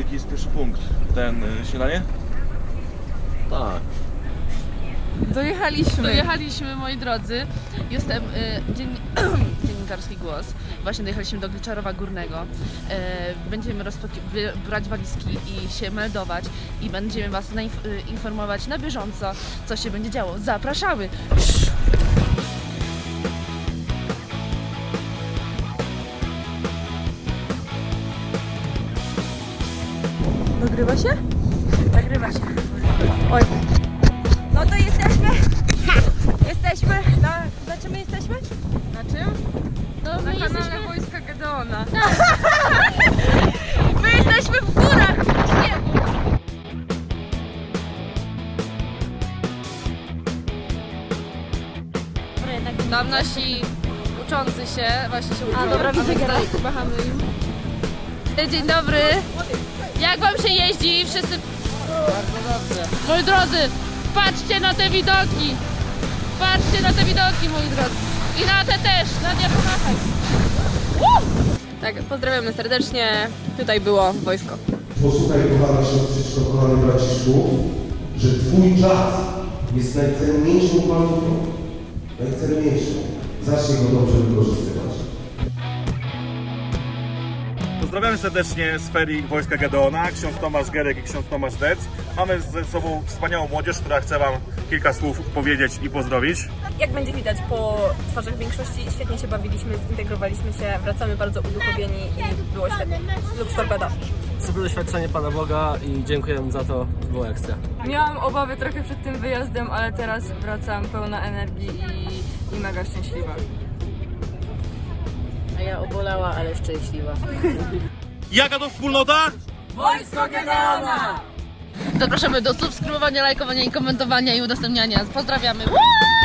Jaki jest pierwszy punkt? Ten y, śniadanie? Tak. Dojechaliśmy. Dojechaliśmy, moi drodzy. Jestem y, dzien... dziennikarski głos. Właśnie dojechaliśmy do Gliczarowa Górnego. E, będziemy wy- brać walizki i się meldować i będziemy Was nainf- y, informować na bieżąco, co się będzie działo. Zapraszamy! Nagrywa się? Nagrywa się. Oj. No to jesteśmy. Jesteśmy. Na, na czym my jesteśmy? Na czym? No, Na kanale jesteśmy... Wojska Gedeona. My jesteśmy w górach! Tam nasi uczący się, właśnie się uczą. A dobra, widzę im. Dzień dobry. Jak wam się jeździ? Wszyscy... Bardzo dobrze. Moi drodzy, patrzcie na te widoki. Patrzcie na te widoki, moi drodzy. I na te też. Nadia, pomachaj. Tak, pozdrawiamy serdecznie. Tutaj było wojsko. Posłuchaj, kochana siostrzyczko, kochany braciszku, że Twój czas jest najcenniejszą walutą. Najcenniejszą. Zacznij go dobrze wykorzystywać. Pozdrawiamy serdecznie z ferii Wojska Gedeona, ksiądz Tomasz Gerek i ksiądz Tomasz Dec. Mamy ze sobą wspaniałą młodzież, która chce Wam kilka słów powiedzieć i pozdrowić. Jak będzie widać po twarzach większości, świetnie się bawiliśmy, zintegrowaliśmy się, wracamy bardzo uduchowieni i było świetnie. Lux Torpeda. Super doświadczenie Pana Boga i dziękuję za to, było ekstra. Miałam obawy trochę przed tym wyjazdem, ale teraz wracam pełna energii i, i mega szczęśliwa. A ja obolała, ale szczęśliwa. Jaka to wspólnota? Zapraszamy do subskrybowania, lajkowania i komentowania i udostępniania. Pozdrawiamy. Woo!